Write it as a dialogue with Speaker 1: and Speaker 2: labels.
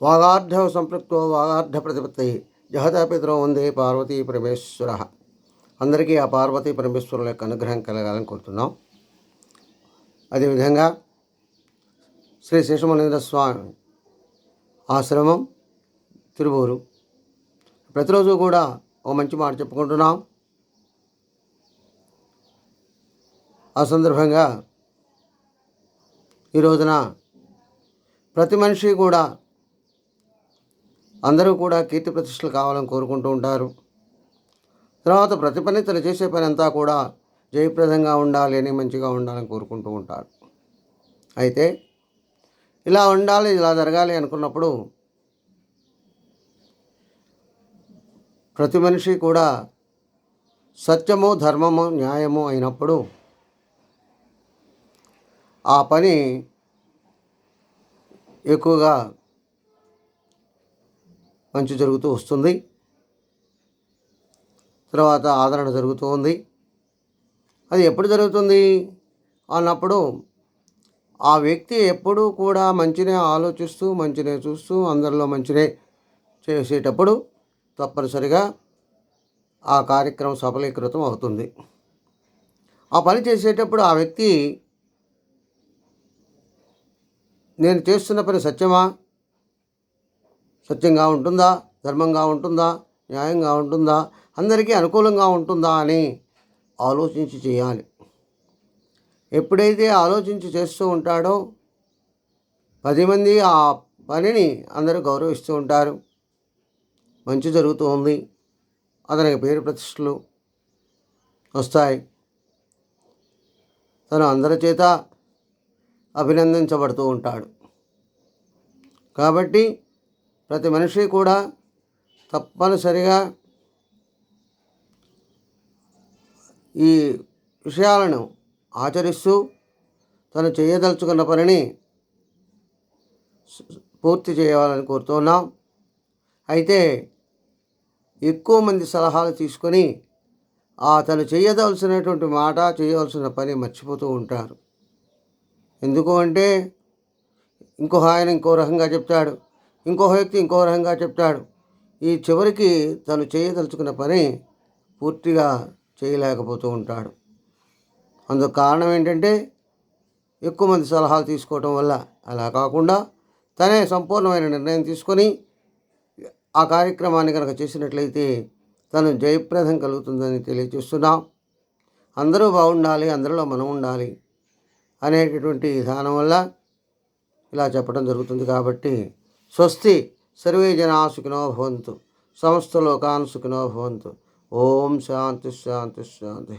Speaker 1: వాగార్ధ సంపృక్తో వాగార్ధ ప్రతిపత్తి. జహతపితరో ఉంది పార్వతీ పరమేశ్వర. అందరికీ ఆ పార్వతీ పరమేశ్వరుల యొక్క అనుగ్రహం కలగాలని కోరుతున్నాం. అదేవిధంగా శ్రీ శేషమనేంద్ర స్వామి ఆశ్రమం తిరువూరు. ప్రతిరోజు కూడా ఓ మంచి మాట చెప్పుకుంటున్నాం. ఆ సందర్భంగా ఈ రోజున ప్రతి మనిషి కూడా అందరూ కూడా కీర్తి ప్రతిష్టలు కావాలని కోరుకుంటూ ఉంటారు. తర్వాత ప్రతి పని తను చేసే పని అంతా కూడా జయప్రదంగా ఉండాలి అని మంచిగా ఉండాలని కోరుకుంటూ ఉంటారు. అయితే ఇలా ఉండాలి ఇలా జరగాలి అనుకున్నప్పుడు ప్రతి మనిషి కూడా సత్యము ధర్మము న్యాయము అయినప్పుడు ఆ పని ఎక్కువగా మంచి జరుగుతూ వస్తుంది. తర్వాత ఆదరణ జరుగుతూ ఉంది. అది ఎప్పుడు జరుగుతుంది? అన్నప్పుడు ఆ వ్యక్తి ఎప్పుడూ కూడా మంచినే ఆలోచిస్తూ మంచినే చూస్తూ అందరిలో మంచినే చేసేటప్పుడు తప్పనిసరిగా ఆ కార్యక్రమం సఫలీకృతం అవుతుంది. ఆ పని చేసేటప్పుడు ఆ వ్యక్తి నేను చేస్తున్న పని సత్యమా? సత్యంగా ఉంటుందా? ధర్మంగా ఉంటుందా? న్యాయంగా ఉంటుందా? అందరికీ అనుకూలంగా ఉంటుందా అని ఆలోచించి చేయాలి. ఎప్పుడైతే ఆలోచించి చేస్తూ ఉంటాడో పది మంది ఆ పనిని అందరూ గౌరవిస్తూ ఉంటారు. మంచి జరుగుతూ ఉంది. అతనికి పేరు ప్రతిష్టలు వస్తాయి. తను అందరి చేత అభినందించబడుతూ ఉంటాడు. కాబట్టి ప్రతి మనిషి కూడా తప్పనిసరిగా ఈ విషయాలను ఆచరిస్తూ తను చేయదలుచుకున్న పనిని పూర్తి చేయాలని కోరుతున్నాం అయితే ఎక్కువ మంది సలహాలు తీసుకొని ఆ తను చేయదలసినటువంటి మాట చేయవలసిన పని మర్చిపోతూ ఉంటారు. ఎందుకు అంటే ఇంకో ఆయన ఇంకో రకంగా చెప్తాడు. ఇంకో వ్యక్తి ఇంకో రకంగా చెప్తాడు. ఈ చివరికి తను చేయదలుచుకున్న పని పూర్తిగా చేయలేకపోతూ ఉంటాడు. అందుకు కారణం ఏంటంటే ఎక్కువ మంది సలహాలు తీసుకోవటం వల్ల అలా కాకుండా తనే సంపూర్ణమైన నిర్ణయం తీసుకొని ఆ కార్యక్రమాన్ని కనుక చేసినట్లయితే తను జయప్రదం కలుగుతుందని తెలియజేస్తున్నాం. అందరూ బాగుండాలి అందరిలో మనం ఉండాలి అనేటటువంటి విధానం వల్ల ఇలా చెప్పడం జరుగుతుంది కాబట్టి స్వస్తి సర్వే జనా సుఖినో భవంతు సమస్త లోకాన్ సుఖినో భవంతు. ఓం శాంతి శాంతి శాంతి.